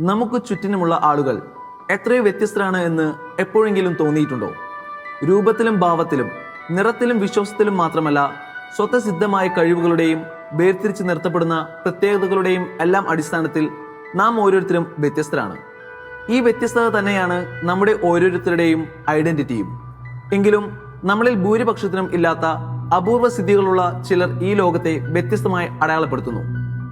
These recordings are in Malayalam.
നമുക്ക് ചുറ്റിനുമുള്ള ആളുകൾ എത്രയോ വ്യത്യസ്തരാണ് എന്ന് എപ്പോഴെങ്കിലും തോന്നിയിട്ടുണ്ടോ? രൂപത്തിലും ഭാവത്തിലും നിറത്തിലും വിശ്വാസത്തിലും മാത്രമല്ല സ്വതസിദ്ധമായ കഴിവുകളുടെയും വേർതിരിച്ച് നിർത്തപ്പെടുന്ന പ്രത്യേകതകളുടെയും എല്ലാം അടിസ്ഥാനത്തിൽ നാം ഓരോരുത്തരും വ്യത്യസ്തരാണ്. ഈ വ്യത്യസ്തത തന്നെയാണ് നമ്മുടെ ഓരോരുത്തരുടെയും ഐഡന്റിറ്റിയും. എങ്കിലും നമ്മളിൽ ഭൂരിപക്ഷത്തിനും ഇല്ലാത്ത അപൂർവ സിദ്ധികളുള്ള ചിലർ ഈ ലോകത്തെ വ്യത്യസ്തമായി അടയാളപ്പെടുത്തുന്നു.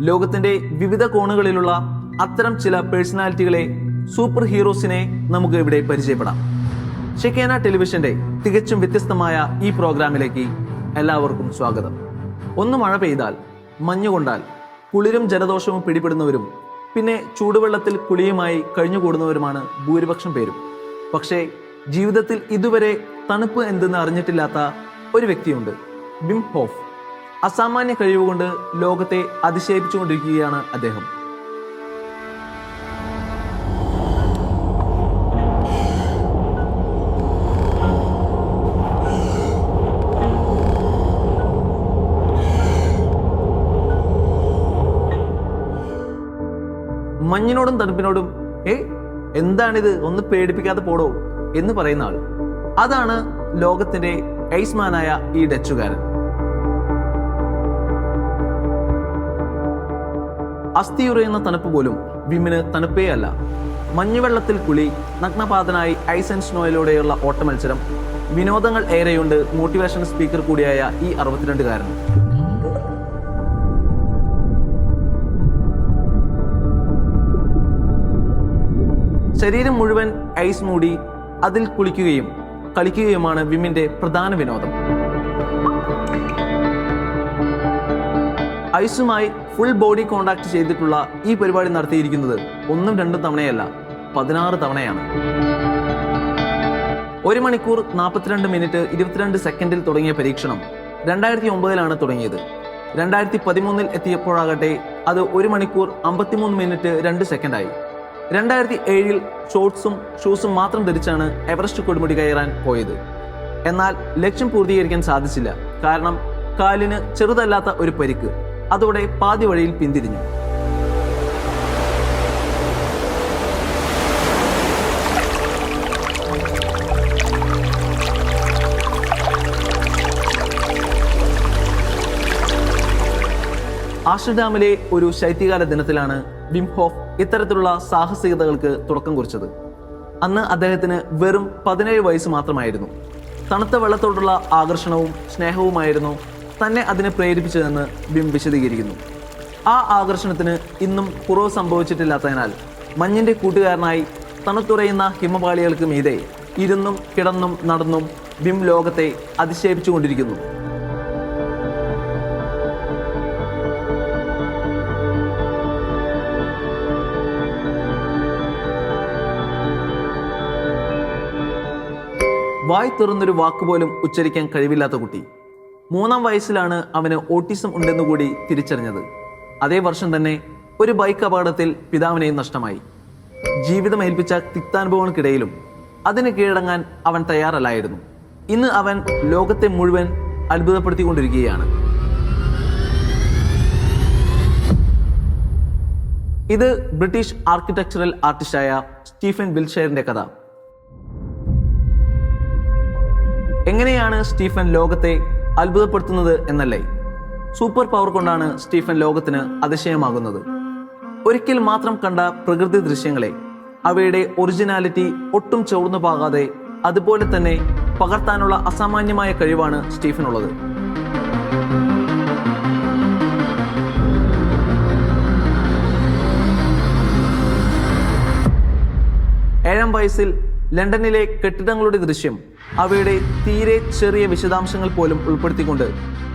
ലോകത്തിന്റെ വിവിധ കോണുകളിലുള്ള അത്തരം ചില പേഴ്സണാലിറ്റികളെ സൂപ്പർ ഹീറോസിനെ നമുക്ക് ഇവിടെ പരിചയപ്പെടാം. ഷെക്കേന ടെലിവിഷന്റെ തികച്ചും വ്യത്യസ്തമായ ഈ പ്രോഗ്രാമിലേക്ക് എല്ലാവർക്കും സ്വാഗതം. ഒന്ന് മഴ പെയ്താൽ മഞ്ഞുകൊണ്ടാൽ കുളിരും ജലദോഷവും പിടിപെടുന്നവരും പിന്നെ ചൂടുവെള്ളത്തിൽ കുളിയുമായി കഴിഞ്ഞുകൂടുന്നവരുമാണ് ഭൂരിപക്ഷം പേരും. പക്ഷേ ജീവിതത്തിൽ ഇതുവരെ തണുപ്പ് എന്തെന്ന് അറിഞ്ഞിട്ടില്ലാത്ത ഒരു വ്യക്തിയുണ്ട് ബിം ഹോഫ്. അസാമാന്യ കഴിവുകൊണ്ട് ലോകത്തെ അതിശയിപ്പിച്ചുകൊണ്ടിരിക്കുകയാണ് അദ്ദേഹം. മഞ്ഞിനോടും തണുപ്പിനോടും ഏ എന്താണിത്? ഒന്ന് പേടിപ്പിക്കാതെ പോടോ എന്ന് പറയുന്ന ആൾ. അതാണ് ലോകത്തിന്റെ ഐസ്മാനായ ഈ ഡച്ചുകാരൻ. അസ്ഥിയുറയുന്ന തണുപ്പ് പോലും വിമിന് തണുപ്പേ അല്ല. മഞ്ഞുവെള്ളത്തിൽ കുളി നഗ്നപാതനായി ഐസ് ആൻഡ് സ്നോയിലൂടെയുള്ള ഓട്ടമത്സരം വിനോദങ്ങൾ ഏറെയുണ്ട് മോട്ടിവേഷൻ സ്പീക്കർ കൂടിയായ ഈ അറുപത്തിരണ്ടുകാരൻ ശരീരം മുഴുവൻ ഐസ് മൂടി അതിൽ കുളിക്കുകയും കളിക്കുകയുമാണ് വിമ്മിന്റെ പ്രധാന വിനോദം. ഐസുമായി ഫുൾ ബോഡി കോണ്ടാക്ട് ചെയ്തിട്ടുള്ള ഈ പരിപാടി നടത്തിയിരിക്കുന്നത് ഒന്നും രണ്ടും തവണയല്ല പതിനാറ് തവണയാണ്. ഒരു മണിക്കൂർ നാൽപ്പത്തിരണ്ട് മിനിറ്റ് ഇരുപത്തിരണ്ട് സെക്കൻഡിൽ തുടങ്ങിയ പരീക്ഷണം രണ്ടായിരത്തി ഒമ്പതിലാണ് തുടങ്ങിയത്. രണ്ടായിരത്തി പതിമൂന്നിൽ എത്തിയപ്പോഴാകട്ടെ അത് ഒരു മണിക്കൂർ അമ്പത്തിമൂന്ന് മിനിറ്റ് രണ്ട് സെക്കൻഡായി രണ്ടായിരത്തി ഏഴിൽ ഷോർട്സും ഷൂസും മാത്രം ധരിച്ചാണ് എവറസ്റ്റ് കൊടുമുടി കയറാൻ പോയത്. എന്നാൽ ലക്ഷ്യം പൂർത്തീകരിക്കാൻ സാധിച്ചില്ല. കാരണം കാലിന് ചെറുതല്ലാത്ത ഒരു പരിക്ക്. അതോടെ പാതി വഴിയിൽ പിന്തിരിഞ്ഞു. ആശ്രഡാമിലെ ഒരു ശൈത്യകാല ദിനത്തിലാണ് വിം ഹോഫ് ഇത്തരത്തിലുള്ള സാഹസികതകൾക്ക് തുടക്കം കുറിച്ചത്. അന്ന് അദ്ദേഹത്തിന് വെറും പതിനേഴ് വയസ്സ് മാത്രമായിരുന്നു. തണുത്ത വെള്ളത്തോടുള്ള ആകർഷണവും സ്നേഹവുമായിരുന്നു തന്നെ അതിനെ പ്രേരിപ്പിച്ചതെന്ന് ബിം വിശദീകരിക്കുന്നു. ആ ആകർഷണത്തിന് ഇന്നും കുറവ് സംഭവിച്ചിട്ടില്ലാത്തതിനാൽ മഞ്ഞിന്റെ കൂട്ടുകാരനായി തണുത്തുറയുന്ന ഹിമപാളികൾക്ക് മീതെ ഇരുന്നും കിടന്നും നടന്നും ബിം ലോകത്തെ അതിശയിപ്പിച്ചുകൊണ്ടിരിക്കുന്നു. വായ് തുറന്നൊരു വാക്കുപോലും ഉച്ചരിക്കാൻ കഴിവില്ലാത്ത കുട്ടി. മൂന്നാം വയസ്സിലാണ് അവന് ഓട്ടിസം ഉണ്ടെന്നുകൂടി തിരിച്ചറിഞ്ഞത്. അതേ വർഷം തന്നെ ഒരു ബൈക്ക് അപകടത്തിൽ പിതാവിനെയും നഷ്ടമായി. ജീവിതം ഏൽപ്പിച്ച തിക്താനുഭവങ്ങൾക്കിടയിലും അതിന് കീഴടങ്ങാൻ അവൻ തയ്യാറല്ലായിരുന്നു. ഇന്ന് അവൻ ലോകത്തെ മുഴുവൻ അത്ഭുതപ്പെടുത്തിക്കൊണ്ടിരിക്കുകയാണ്. ഇത് ബ്രിട്ടീഷ് ആർക്കിടെക്ചറൽ ആർട്ടിസ്റ്റായ സ്റ്റീഫൻ ബിൽഷെയറിന്റെ കഥ. എങ്ങനെയാണ് സ്റ്റീഫൻ ലോകത്തെ അത്ഭുതപ്പെടുത്തുന്നത് എന്നല്ലേ? സൂപ്പർ പവർ കൊണ്ടാണ് സ്റ്റീഫൻ ലോകത്തിന് അതിശയമാകുന്നത്. ഒരിക്കൽ മാത്രം കണ്ട പ്രകൃതി ദൃശ്യങ്ങളെ അവയുടെ ഒറിജിനാലിറ്റി ഒട്ടും ചോർന്നു പോകാതെ അതുപോലെ തന്നെ പകർത്താനുള്ള അസാമാന്യമായ കഴിവാണ് സ്റ്റീഫനുള്ളത്. ഏഴാം വയസ്സിൽ ലണ്ടനിലെ കെട്ടിടങ്ങളുടെ ദൃശ്യം അവയുടെ തീരെ ചെറിയ വിശദാംശങ്ങൾ പോലും ഉൾപ്പെടുത്തിക്കൊണ്ട്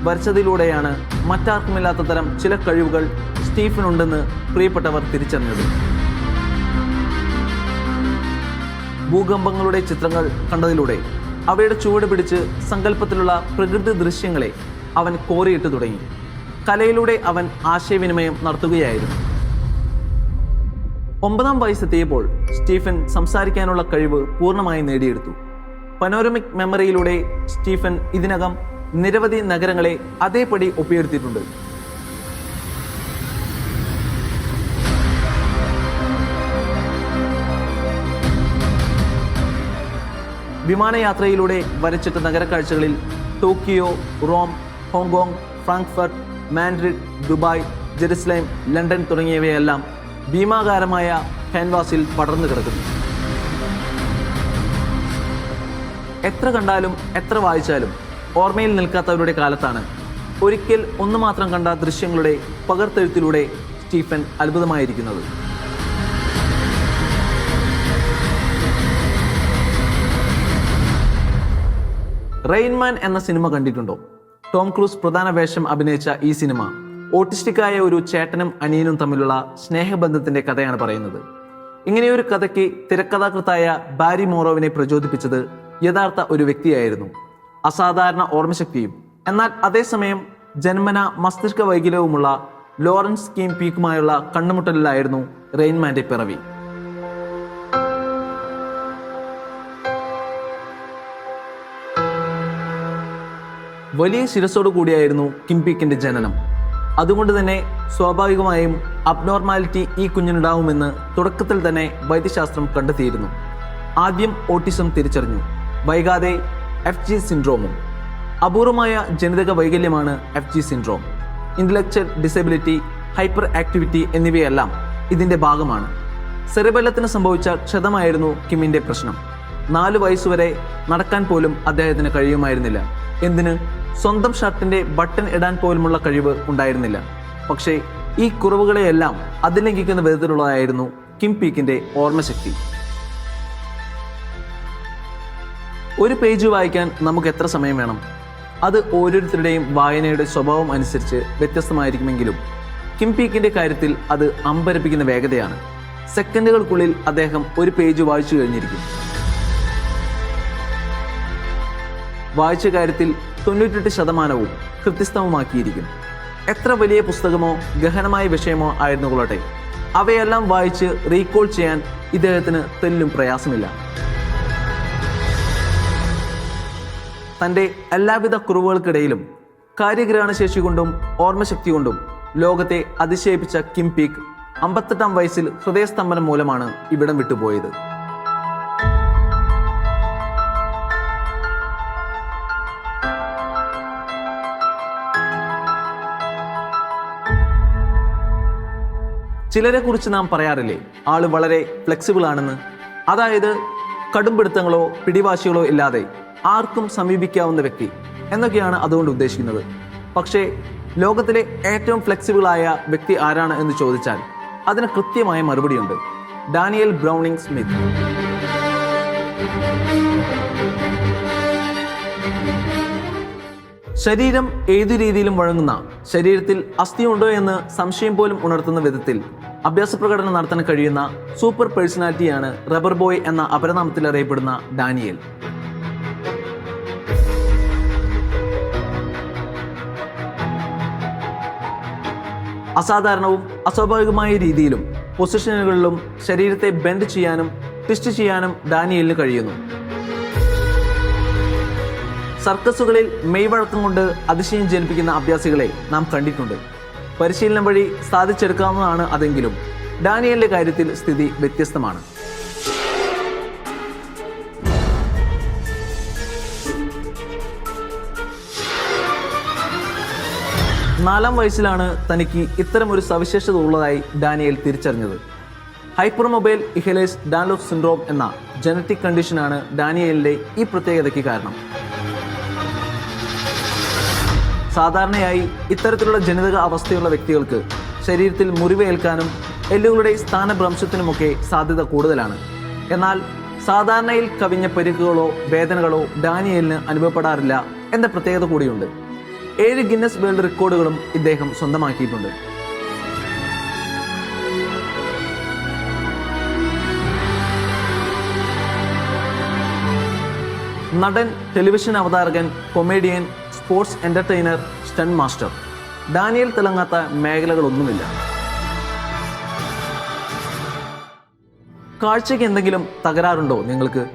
വരച്ചതിലൂടെയാണ് മറ്റാർക്കുമില്ലാത്ത തരം ചില കഴിവുകൾ സ്റ്റീഫനുണ്ടെന്ന് പ്രിയപ്പെട്ടവർ തിരിച്ചറിഞ്ഞത്. ഭൂകമ്പങ്ങളുടെ ചിത്രങ്ങൾ കണ്ടതിലൂടെ അവയുടെ ചുവട് പിടിച്ച് സങ്കല്പത്തിലുള്ള പ്രകൃതി ദൃശ്യങ്ങളെ അവൻ കോറിയിട്ട് തുടങ്ങി. കലയിലൂടെ അവൻ ആശയവിനിമയം നടത്തുകയായിരുന്നു. ഒമ്പതാം വയസ്സെത്തിയപ്പോൾ സ്റ്റീഫൻ സംസാരിക്കാനുള്ള കഴിവ് പൂർണമായി നേടിയെടുത്തു. പനോരമിക് മെമ്മറിയിലൂടെ സ്റ്റീഫൻ ഇതിനകം നിരവധി നഗരങ്ങളെ അതേപടി ഒപ്പിയെടുത്തിട്ടുണ്ട്. വിമാനയാത്രയിലൂടെ വരച്ചിട്ട നഗരക്കാഴ്ചകളിൽ Tokyo Rome Hong Kong Frankfurt Madrid Dubai Jerusalem London തുടങ്ങിയവയെല്ലാം ഭീമാകാരമായ ക്യാൻവാസിൽ പടർന്നു കിടക്കുന്നു. എത്ര കണ്ടാലും എത്ര വായിച്ചാലും ഓർമ്മയിൽ നിൽക്കാത്തവരുടെ കാലത്താണ്. ഒരിക്കൽ ഒന്ന് മാത്രം കണ്ട ദൃശ്യങ്ങളുടെ പകർത്തെഴുത്തിലൂടെ സ്റ്റീഫൻ അത്ഭുതമായിരിക്കുന്നത്. റെയിൻമാൻ എന്ന സിനിമ കണ്ടിട്ടുണ്ടോ? ടോം ക്രൂസ് പ്രധാന വേഷം അഭിനയിച്ച ഈ സിനിമ ഓട്ടിസ്റ്റിക്കായ ഒരു ചേട്ടനും അനിയനും തമ്മിലുള്ള സ്നേഹബന്ധത്തിന്റെ കഥയാണ് പറയുന്നത്. ഇങ്ങനെയൊരു കഥയ്ക്ക് തിരക്കഥാകൃത്തായ ബാരി മോറോവിനെ പ്രചോദിപ്പിച്ചത് യഥാർത്ഥ ഒരു വ്യക്തിയായിരുന്നു. അസാധാരണ ഓർമ്മശക്തിയും. എന്നാൽ അതേസമയം ജന്മന മസ്തിഷ്ക വൈകല്യവുമുള്ള ലോറൻസ് കീം പീക്കുമായുള്ള കണ്ണുമുട്ടലിലായിരുന്നു റെയിൻമാന്റെ പിറവി. വലിയ ശിരസോടു കൂടിയായിരുന്നു കിംപീക്കിന്റെ ജനനം. അതുകൊണ്ട് തന്നെ സ്വാഭാവികമായും അബ്നോർമാലിറ്റി ഈ കുഞ്ഞിനുണ്ടാവുമെന്ന് തുടക്കത്തിൽ തന്നെ വൈദ്യശാസ്ത്രം കണ്ടെത്തിയിരുന്നു. ആദ്യം ഓട്ടിസം തിരിച്ചറിഞ്ഞു. വൈകാതെ എഫ് ജി സിൻഡ്രോമും അപൂർവമായ ജനിതക വൈകല്യമാണ് F G syndrome. Intellectual disability hyperactivity എന്നിവയെല്ലാം ഇതിന്റെ ഭാഗമാണ്. സെറിബെല്ലത്തിന് സംഭവിച്ച ക്ഷതമായിരുന്നു കിമ്മിന്റെ പ്രശ്നം. നാല് വയസ്സുവരെ നടക്കാൻ പോലും അദ്ദേഹത്തിന് കഴിയുമായിരുന്നില്ല. എന്തിന്? സ്വന്തം ഷർട്ടിന്റെ ബട്ടൺ ഇടാൻ പോലുമുള്ള കഴിവ് ഉണ്ടായിരുന്നില്ല. പക്ഷേ ഈ കുറവുകളെയെല്ലാം അതിലംഘിക്കുന്ന വിധത്തിലുള്ളതായിരുന്നു കിം പീക്കിന്റെ ഓർമ്മശക്തി. ഒരു പേജ് വായിക്കാൻ നമുക്ക് എത്ര സമയം വേണം? അത് ഓരോരുത്തരുടെയും വായനയുടെ സ്വഭാവം അനുസരിച്ച് വ്യത്യസ്തമായിരിക്കുമെങ്കിലും കിം പീക്കിന്റെ കാര്യത്തിൽ അത് അമ്പരപ്പിക്കുന്ന വേഗതയാണ്. സെക്കൻഡുകൾക്കുള്ളിൽ അദ്ദേഹം ഒരു പേജ് വായിച്ചു കഴിഞ്ഞിരിക്കും. വായിച്ച കാര്യത്തിൽ തൊണ്ണൂറ്റെട്ട് ശതമാനവും കൃത്യസ്ഥമാക്കിയിരിക്കും എത്ര വലിയ പുസ്തകമോ ഗഹനമായ വിഷയമോ ആയിരുന്നു കൊള്ളട്ടെ അവയെല്ലാം വായിച്ച് റീകോൾ ചെയ്യാൻ ഇദ്ദേഹത്തിന് തെല്ലും പ്രയാസമില്ല. തന്റെ എല്ലാവിധ കുറവുകൾക്കിടയിലും കാര്യഗ്രഹണശേഷി കൊണ്ടും ഓർമ്മശക്തി കൊണ്ടും ലോകത്തെ അതിശയിപ്പിച്ച കിം പീക്ക് അമ്പത്തെട്ടാം വയസ്സിൽ ഹൃദയസ്തംഭനം മൂലമാണ് ഇവിടം വിട്ടുപോയത്. ചിലരെ കുറിച്ച് നാം പറയാറില്ലേ ആൾ വളരെ ഫ്ലെക്സിബിൾ ആണെന്ന്. അതായത് കടുംപിടുത്തങ്ങളോ പിടിവാശികളോ ഇല്ലാതെ ആർക്കും സമീപിക്കാവുന്ന വ്യക്തി എന്നൊക്കെയാണ് അതുകൊണ്ട് ഉദ്ദേശിക്കുന്നത്. പക്ഷേ ലോകത്തിലെ ഏറ്റവും ഫ്ലെക്സിബിൾ ആയ വ്യക്തി ആരാണ് എന്ന് ചോദിച്ചാൽ അതിന് കൃത്യമായ മറുപടിയുണ്ട്. Daniel Browning Smith. ശരീരം ഏതു രീതിയിലും വഴങ്ങുന്ന ശരീരത്തിൽ അസ്ഥിയുണ്ടോ എന്ന് സംശയം പോലും ഉണർത്തുന്ന വിധത്തിൽ അഭ്യാസ പ്രകടനം നടത്താൻ കഴിയുന്ന സൂപ്പർ പേഴ്സണാലിറ്റിയാണ് റബ്ബർ ബോയ് എന്ന അപരനാമത്തിൽ അറിയപ്പെടുന്ന ഡാനിയൽ. അസാധാരണവും അസ്വാഭാവികമായ രീതിയിലും പൊസിഷനുകളിലും ശരീരത്തെ ബെൻഡ് ചെയ്യാനും ട്വിസ്റ്റ് ചെയ്യാനും ഡാനിയലിന് കഴിയുന്നു. സർക്കസുകളിൽ മെയ്വഴക്കം കൊണ്ട് അതിശയം ജനിപ്പിക്കുന്ന അഭ്യാസികളെ നാം കണ്ടിട്ടുണ്ട്. പരിശീലനം വഴി സാധിച്ചെടുക്കാവുന്നതാണ് അതെങ്കിലും ഡാനിയലിന്റെ കാര്യത്തിൽ സ്ഥിതി വ്യത്യസ്തമാണ്. നാലാം വയസ്സിലാണ് തനിക്ക് ഇത്തരം ഒരു സവിശേഷത ഉള്ളതായി ഡാനിയൽ തിരിച്ചറിഞ്ഞത്. Hyper mobile Ehlers Danlos syndrome എന്ന ജനറ്റിക് കണ്ടീഷനാണ് ഡാനിയലിന്റെ ഈ പ്രത്യേകതയ്ക്ക് കാരണം. സാധാരണയായി ഇത്തരത്തിലുള്ള ജനിതക അവസ്ഥയുള്ള വ്യക്തികൾക്ക് ശരീരത്തിൽ മുറിവേൽക്കാനും എല്ലുകളുടെ സ്ഥാനഭ്രംശത്തിനുമൊക്കെ സാധ്യത കൂടുതലാണ്. എന്നാൽ സാധാരണയിൽ കവിഞ്ഞ പരിക്കുകളോ വേദനകളോ ഡാനിയലിന് അനുഭവപ്പെടാറില്ല എന്ന പ്രത്യേകത കൂടിയുണ്ട്. ഏഴ് ഗിന്നസ് വേൾഡ് റെക്കോർഡുകളും ഇദ്ദേഹം സ്വന്തമാക്കിയിട്ടുണ്ട്. നടൻ ടെലിവിഷൻ അവതാരകൻ comedian sports entertainer stunt master. Daniel തിളങ്ങാത്ത മേഖലകളൊന്നുമില്ല. കാഴ്ചയ്ക്ക് എന്തെങ്കിലും തകരാറുണ്ടോ നിങ്ങൾക്ക്?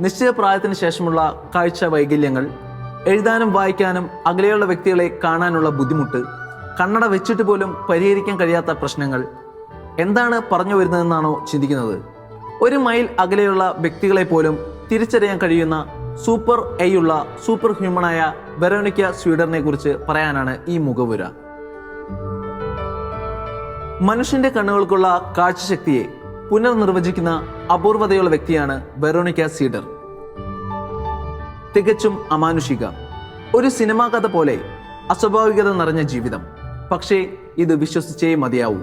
നിശ്ചിത പ്രായത്തിന് ശേഷമുള്ള കാഴ്ച വൈകല്യങ്ങൾ എഴുതാനും വായിക്കാനും അകലെയുള്ള വ്യക്തികളെ കാണാനുള്ള ബുദ്ധിമുട്ട് കണ്ണട വെച്ചിട്ട് പോലും പരിഹരിക്കാൻ കഴിയാത്ത പ്രശ്നങ്ങൾ. എന്താണ് പറഞ്ഞു വരുന്നതെന്നാണോ ചിന്തിക്കുന്നത്? ഒരു മൈൽ അകലെയുള്ള വ്യക്തികളെ പോലും തിരിച്ചറിയാൻ കഴിയുന്ന സൂപ്പർ എയുള്ള സൂപ്പർ ഹ്യൂമണായ വെറോണിക്ക സ്വീഡറിനെ കുറിച്ച് പറയാനാണ് ഈ മുഖപുര മനുഷ്യന്റെ കണ്ണുകൾക്കുള്ള കാഴ്ചശക്തിയെ പുനർനിർവചിക്കുന്ന അപൂർവതയുള്ള വ്യക്തിയാണ് വെറോണിക്ക സീഡർ തികച്ചും അമാനുഷിക. ഒരു സിനിമാ കഥ പോലെ അസ്വാഭാവികത നിറഞ്ഞ ജീവിതം. പക്ഷേ ഇത് വിശ്വസിച്ചേ മതിയാവൂ.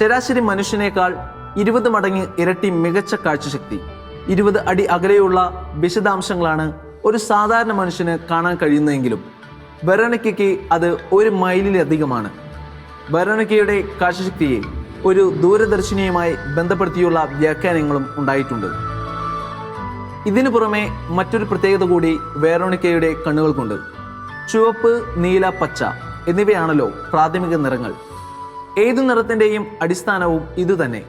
ശരാശരി മനുഷ്യനേക്കാൾ ഇരുപത് മടങ്ങ് ഇരട്ടി മികച്ച കാഴ്ചശക്തി ഇരുപത് അടി അകലെയുള്ള വിശദാംശങ്ങളാണ് ഒരു സാധാരണ മനുഷ്യന് കാണാൻ കഴിയുന്നതെങ്കിലും. വെറോണിക്കയ്ക്ക് അത് ഒരു മൈലിലധികമാണ്. വെറോണിക്കയുടെ കാഴ്ചശക്തിയെ ഒരു ദൂരദർശിനിയുമായി ബന്ധപ്പെടുത്തിയുള്ള വ്യാഖ്യാനങ്ങളും ഉണ്ടായിട്ടുണ്ട്. ഇതിനു പുറമെ മറ്റൊരു പ്രത്യേകത കൂടി വേറോണിക്കയുടെ കണ്ണുകൾക്കുണ്ട്. ചുവപ്പ് നീല പച്ച എന്നിവയാണല്ലോ പ്രാഥമിക നിറങ്ങൾ. ഏതു നിറത്തിന്റെയും അടിസ്ഥാനവും ഇതുതന്നെ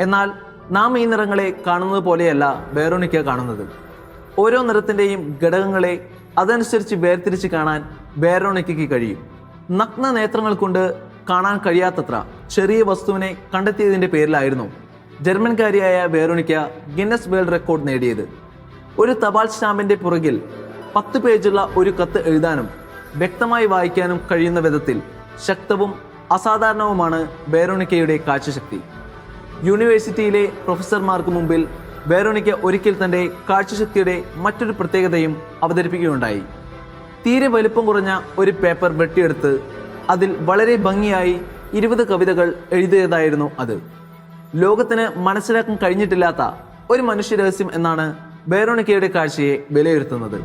എന്നാൽ നാം ഈ നിറങ്ങളെ കാണുന്നത് പോലെയല്ല വേറോണിക്ക കാണുന്നത്. ഓരോ നിറത്തിന്റെയും ഘടകങ്ങളെ അതനുസരിച്ച് വേർതിരിച്ച് കാണാൻ വേറോണിക്കയ്ക്ക് കഴിയും. നഗ്ന നേത്രങ്ങൾ കൊണ്ട് കാണാൻ കഴിയാത്തത്ര ചെറിയ വസ്തുവിനെ കണ്ടെത്തിയതിന്റെ പേരിലായിരുന്നു ജർമ്മൻകാരിയായ വേറോണിക്ക ഗിന്നസ് വേൾഡ് റെക്കോർഡ് നേടിയത്. ഒരു തപാൽ സ്റ്റാമ്പിന്റെ പുറകിൽ പത്ത് പേജുള്ള ഒരു കത്ത് എഴുതാനും വ്യക്തമായി വായിക്കാനും കഴിയുന്ന വിധത്തിൽ ശക്തവും അസാധാരണവുമാണ് ബേറോണിക്കയുടെ കാഴ്ചശക്തി. യൂണിവേഴ്സിറ്റിയിലെ പ്രൊഫസർമാർക്ക് മുമ്പിൽ ബേറോണിക്ക ഒരിക്കൽ തന്റെ കാഴ്ചശക്തിയുടെ മറ്റൊരു പ്രത്യേകതയും അവതരിപ്പിക്കുകയുണ്ടായി. തീരെ വലിപ്പം കുറഞ്ഞ ഒരു പേപ്പർ വെട്ടിയെടുത്ത് അതിൽ വളരെ ഭംഗിയായി ഇരുപത് കവിതകൾ എഴുതിയതായിരുന്നു അത്. ലോകത്തിന് മനസ്സിലാക്കാൻ കഴിഞ്ഞിട്ടില്ലാത്ത ഒരു മനുഷ്യരഹസ്യം എന്നാണ് വേറോണിക്കയുടെ കാഴ്ചയെ വിലയിരുത്തുന്നത്.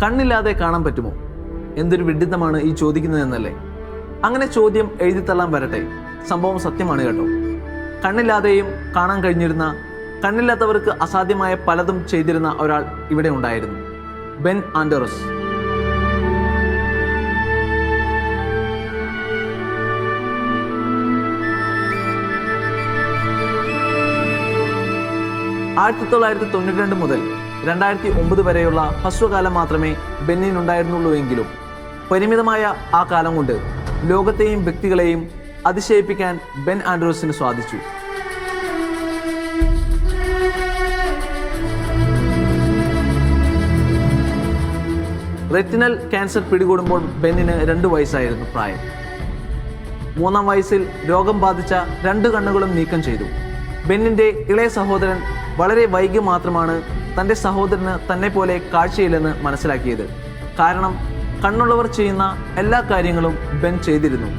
കണ്ണില്ലാതെ കാണാൻ പറ്റുമോ? എന്തൊരു വിഡിത്തമാണ് ഈ ചോദിക്കുന്നതെന്നല്ലേ? അങ്ങനെ ചോദ്യം എഴുതിത്തള്ളാൻ വരട്ടെ. സംഭവം സത്യമാണ് കേട്ടോ. കണ്ണില്ലാതെയും കാണാൻ കഴിഞ്ഞിരുന്ന കണ്ണില്ലാത്തവർക്ക് അസാധ്യമായ പലതും ചെയ്തിരുന്ന ഒരാൾ ഇവിടെ ഉണ്ടായിരുന്നു. ബെൻ ആൻഡോറസ്. ആയിരത്തി തൊള്ളായിരത്തി തൊണ്ണൂറ്റി രണ്ട് മുതൽ രണ്ടായിരത്തി ഒമ്പത് വരെയുള്ള ഹ്രസ്വകാലം മാത്രമേ ബെന്നിനുണ്ടായിരുന്നുള്ളൂ എങ്കിലും പരിമിതമായ ആ കാലം കൊണ്ട് ലോകത്തെയും വ്യക്തികളെയും അതിശയിപ്പിക്കാൻ ബെൻ ആൻഡ്രോസിന് സാധിച്ചു. റെറ്റിനൽ ക്യാൻസർ പിടികൂടുമ്പോൾ ബെന്നിന് രണ്ട് വയസ്സായിരുന്നു പ്രായം. മൂന്നാം വയസ്സിൽ രോഗം ബാധിച്ച രണ്ട് കണ്ണുകളും നീക്കം ചെയ്തു. ബെന്നിന്റെ ഇളയ സഹോദരൻ വളരെ വൈകി മാത്രമാണ് തന്റെ സഹോദരന് തന്നെ പോലെ കാഴ്ചയില്ലെന്ന് മനസ്സിലാക്കിയത്. കാരണം കണ്ണുള്ളവർ ചെയ്യുന്ന എല്ലാ കാര്യങ്ങളും ബെൻ ചെയ്തിരുന്നു.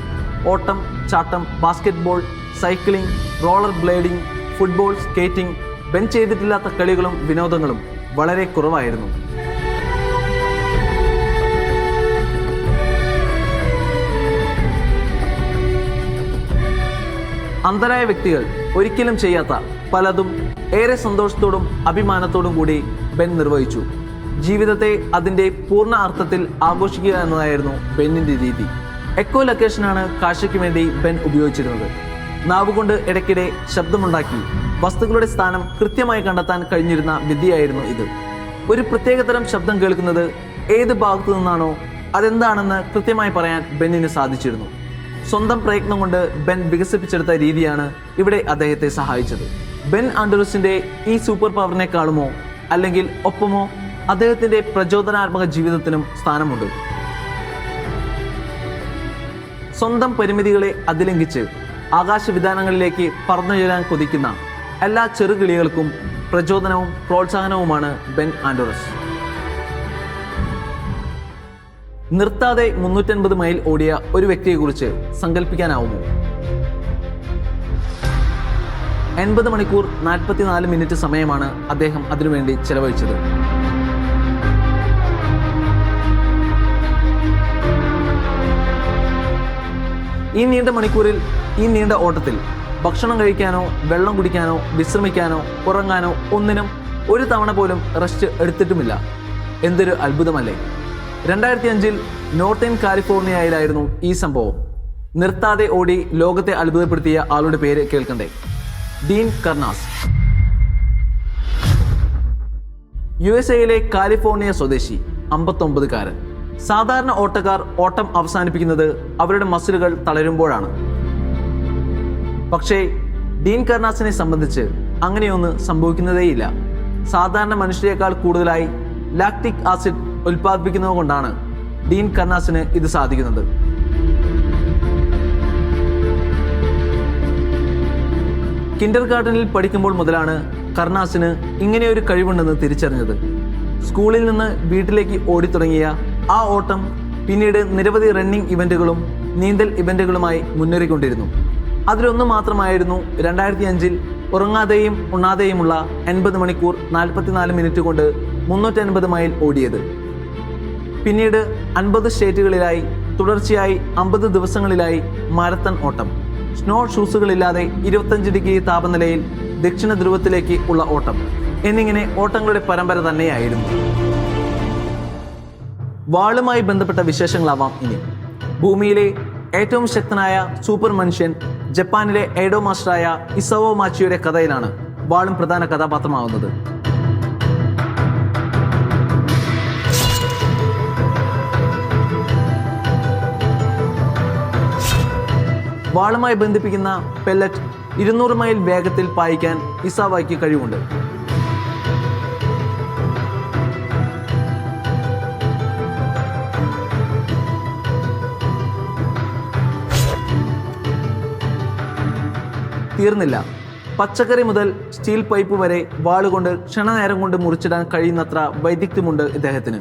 ഓട്ടം ചാട്ടം basketball cycling rollerblading football skating Ben ചെയ്തിട്ടില്ലാത്ത കളികളും വിനോദങ്ങളും വളരെ കുറവായിരുന്നു. അന്തരായ വ്യക്തികൾ ഒരിക്കലും ചെയ്യാത്ത പലതും ഏറെ സന്തോഷത്തോടും അഭിമാനത്തോടും കൂടി ബെൻ നിർവഹിച്ചു. ജീവിതത്തെ അതിന്റെ പൂർണ അർത്ഥത്തിൽ ആഘോഷിക്കുക എന്നതായിരുന്നു ബെന്നിന്റെ രീതി. എക്കോ ലൊക്കേഷനാണ് കാഴ്ചയ്ക്ക് വേണ്ടി ബെൻ ഉപയോഗിച്ചിരുന്നത്. നാവുകൊണ്ട് ഇടയ്ക്കിടെ ശബ്ദമുണ്ടാക്കി വസ്തുക്കളുടെ സ്ഥാനം കൃത്യമായി കണ്ടെത്താൻ കഴിഞ്ഞിരുന്ന വിദ്യയായിരുന്നു ഇത്. ഒരു പ്രത്യേകതരം ശബ്ദം കേൾക്കുന്നത് ഏത് ഭാഗത്തു നിന്നാണോ അതെന്താണെന്ന് കൃത്യമായി പറയാൻ ബെന്നിന് സാധിച്ചിരുന്നു. സ്വന്തം പ്രയത്നം കൊണ്ട് ബെൻ വികസിപ്പിച്ചെടുത്ത രീതിയാണ് ഇവിടെ അദ്ദേഹത്തെ സഹായിച്ചത്. ബെൻ ആൻഡറസിന്റെ ഈ സൂപ്പർ പവറിനെക്കാളുമോ അല്ലെങ്കിൽ ഒപ്പമോ അദ്ദേഹത്തിന്റെ പ്രചോദനാത്മക ജീവിതത്തിനും സ്ഥാനമുണ്ട്. സ്വന്തം പരിമിതികളെ അതിലംഘിച്ച് ആകാശവിധാനങ്ങളിലേക്ക് പറന്നുയരാൻ കൊതിക്കുന്ന എല്ലാ ചെറുകിളികൾക്കും പ്രചോദനവും പ്രോത്സാഹനവുമാണ് ബെൻ ആൻഡോറസ് നിർത്താതെ മുന്നൂറ്റൻപത് മൈൽ ഓടിയ ഒരു വ്യക്തിയെക്കുറിച്ച് സങ്കല്പിക്കാനാവുമോ എൺപത് മണിക്കൂർ നാൽപ്പത്തിനാല് മിനിറ്റ് സമയമാണ് അദ്ദേഹം അതിനുവേണ്ടി ചെലവഴിച്ചത്. ഈ നീണ്ട മണിക്കൂറിൽ ഈ നീണ്ട ഓട്ടത്തിൽ ഭക്ഷണം കഴിക്കാനോ വെള്ളം കുടിക്കാനോ വിശ്രമിക്കാനോ ഉറങ്ങാനോ ഒന്നിനും ഒരു തവണ പോലും റെസ്റ്റ് എടുത്തിട്ടുമില്ല. എന്തൊരു അത്ഭുതമല്ലേ. രണ്ടായിരത്തി അഞ്ചിൽ നോർത്തേൺ കാലിഫോർണിയയിലായിരുന്നു ഈ സംഭവം. നിർത്താതെ ഓടി ലോകത്തെ അത്ഭുതപ്പെടുത്തിയ ആളുടെ പേര് കേൾക്കണ്ടേ. Dean Karnazes. യു എസ് എയിലെ കാലിഫോർണിയ സ്വദേശി അമ്പത്തൊമ്പതുകാരൻ. സാധാരണ ഓട്ടക്കാർ ഓട്ടം അവസാനിപ്പിക്കുന്നത് അവരുടെ മസിലുകൾ തളരുമ്പോഴാണ്. പക്ഷേ ഡീൻ കർണാസിനെ സംബന്ധിച്ച് അങ്ങനെയൊന്ന് സംഭവിക്കുന്നതേയില്ല. സാധാരണ മനുഷ്യരെക്കാൾ കൂടുതലായി ലാക്ടിക് ആസിഡ് ഉൽപ്പാദിപ്പിക്കുന്നത് കൊണ്ടാണ് ഡീൻ കർണാസിന് ഇത് സാധിക്കുന്നത്. കിൻഡർ ഗാർഡനിൽ പഠിക്കുമ്പോൾ മുതലാണ് കർണാസിന് ഇങ്ങനെയൊരു കഴിവുണ്ടെന്ന് തിരിച്ചറിഞ്ഞത്. സ്കൂളിൽ നിന്ന് വീട്ടിലേക്ക് ഓടിത്തുടങ്ങിയ ആ ഓട്ടം പിന്നീട് നിരവധി റണ്ണിംഗ് ഇവന്റുകളും നീന്തൽ ഇവന്റുകളുമായി മുന്നേറിക്കൊണ്ടിരുന്നു. അതിലൊന്ന് മാത്രമായിരുന്നു രണ്ടായിരത്തി അഞ്ചിൽ ഉറങ്ങാതെയും ഉണ്ണാതെയുമുള്ള എൺപത് മണിക്കൂർ നാൽപ്പത്തിനാല് മിനിറ്റ് കൊണ്ട് മുന്നൂറ്റി അൻപത് മൈൽ ഓടിയത്. പിന്നീട് അൻപത് സ്റ്റേറ്റുകളിലായി തുടർച്ചയായി അമ്പത് ദിവസങ്ങളിലായി മാരത്തൺ ഓട്ടം. സ്നോ ഷൂസുകളില്ലാതെ ഇരുപത്തഞ്ച് ഡിഗ്രി താപനിലയിൽ ദക്ഷിണ ധ്രുവത്തിലേക്ക് ഉള്ള ഓട്ടം. എന്നിങ്ങനെ ഓട്ടങ്ങളുടെ പരമ്പര തന്നെയായിരുന്നു. വാളുമായി ബന്ധപ്പെട്ട വിശേഷങ്ങളാവാം ഇനി. ഭൂമിയിലെ ഏറ്റവും ശക്തനായ സൂപ്പർ മനുഷ്യൻ ജപ്പാനിലെ എയ്ഡോ മാസ്റ്ററായ ഇസവോ മാച്ചിയുടെ കഥയിലാണ് വാളും പ്രധാന കഥാപാത്രമാവുന്നത്. വാളുമായി ബന്ധിപ്പിക്കുന്ന പെല്ലറ്റ് ഇരുന്നൂറ് മൈൽ വേഗത്തിൽ പായിക്കാൻ ഇസാവായ്ക്ക് കഴിവുണ്ട്. തീർന്നില്ല. പച്ചക്കറി മുതൽ സ്റ്റീൽ പൈപ്പ് വരെ വാളുകൊണ്ട് ക്ഷണനേരം കൊണ്ട് മുറിച്ചിടാൻ കഴിയുന്നത്ര വൈദഗ്ധ്യമുണ്ട് ഇദ്ദേഹത്തിന്.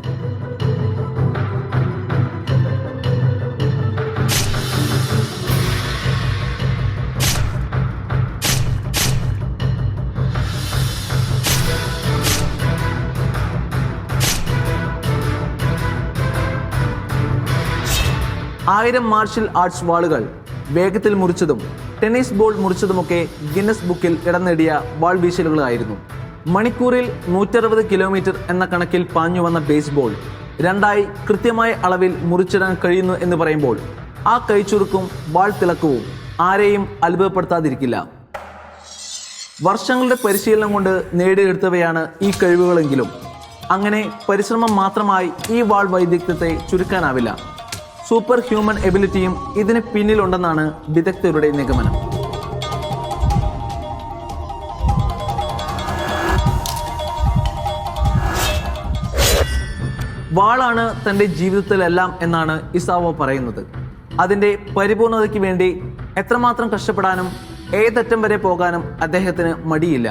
ആയിരം മാർഷൽ ആർട്സ് വാളുകൾ വേഗത്തിൽ മുറിച്ചതും ടെന്നീസ് ബോൾ മുറിച്ചതുമൊക്കെ ഗിന്നസ് ബുക്കിൽ ഇടം നേടിയ വാൾ വീശലുകളായിരുന്നു. മണിക്കൂറിൽ നൂറ്ററുപത് കിലോമീറ്റർ എന്ന കണക്കിൽ പാഞ്ഞു വന്ന ബേസ്ബോൾ രണ്ടായി കൃത്യമായ അളവിൽ മുറിച്ചിടാൻ കഴിയുന്നു എന്ന് പറയുമ്പോൾ ആ കൈച്ചുറുക്കും വാൾ തിളക്കവും ആരെയും അത്ഭുതപ്പെടുത്താതിരിക്കില്ല. വർഷങ്ങളുടെ പരിശീലനം കൊണ്ട് നേടിയെടുത്തവയാണ് ഈ കഴിവുകളെങ്കിലും. അങ്ങനെ പരിശ്രമം മാത്രമായി ഈ വാൾ വൈദഗ്ധ്യത്തെ ചുരുക്കാനാവില്ല. സൂപ്പർ ഹ്യൂമൻ എബിലിറ്റിയും ഇതിന് പിന്നിലുണ്ടെന്നാണ് വിദഗ്ധരുടെ നിഗമനം. വാളാണ് തന്റെ ജീവിതത്തിലെല്ലാം എന്നാണ് ഇസാവോ പറയുന്നത്. അതിന്റെ പരിപൂർണതയ്ക്ക് വേണ്ടി എത്രമാത്രം കഷ്ടപ്പെടാനും ഏതറ്റം വരെ പോകാനും അദ്ദേഹത്തിന് മടിയില്ല.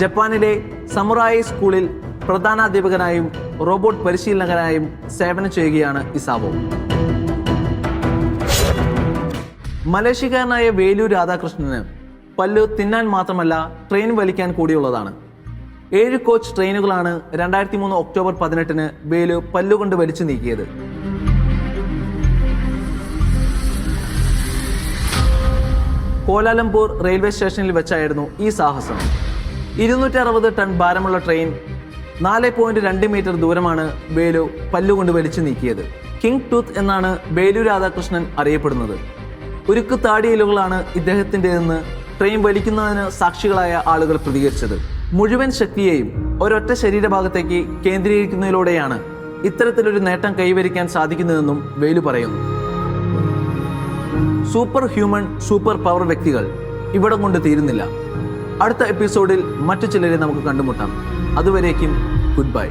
ജപ്പാനിലെ സമുറായി സ്കൂളിൽ പ്രധാനാധ്യാപകനായും റോബോട്ട് പരിശീലകനായും സേവനം ചെയ്യുകയാണ് ഇസാവോ. മലേഷ്യക്കാരനായ വേലൂർ രാധാകൃഷ്ണന് പല്ലു തിന്നാൻ മാത്രമല്ല ട്രെയിൻ വലിക്കാൻ കൂടിയുള്ളതാണ്. ഏഴ് കോച്ച് ട്രെയിനുകളാണ് രണ്ടായിരത്തി മൂന്ന് ഒക്ടോബർ പതിനെട്ടിന് വേലു പല്ലുകൊണ്ട് വലിച്ചു നീക്കിയത്. കോലാലംപൂർ റെയിൽവേ സ്റ്റേഷനിൽ വെച്ചായിരുന്നു ഈ സാഹസം. ഇരുന്നൂറ്റി അറുപത് ടൺ ഭാരമുള്ള ട്രെയിൻ നാല് പോയിന്റ് രണ്ട് മീറ്റർ ദൂരമാണ് വേലു പല്ലുകൊണ്ട് വലിച്ചു നീക്കിയത്. കിങ് ടൂത്ത് എന്നാണ് വേലു രാധാകൃഷ്ണൻ അറിയപ്പെടുന്നത്. ഉരുക്ക് താടിയലുകളാണ് ഇദ്ദേഹത്തിന്റെതെന്ന് ട്രെയിൻ വലിക്കുന്നതിന് സാക്ഷികളായ ആളുകൾ പ്രതികരിച്ചത്. മുഴുവൻ ശക്തിയെയും ഒരൊറ്റ ശരീരഭാഗത്തേക്ക് കേന്ദ്രീകരിക്കുന്നതിലൂടെയാണ് ഇത്തരത്തിലൊരു നേട്ടം കൈവരിക്കാൻ സാധിക്കുന്നതെന്നും വേലു പറയുന്നു. സൂപ്പർ ഹ്യൂമൻ സൂപ്പർ പവർ വ്യക്തികൾ ഇവിടം കൊണ്ട് തീരുന്നില്ല. അടുത്ത എപ്പിസോഡിൽ മറ്റു ചിലരെ നമുക്ക് കണ്ടുമുട്ടാം. അതുവരേക്കും ഗുഡ് ബൈ.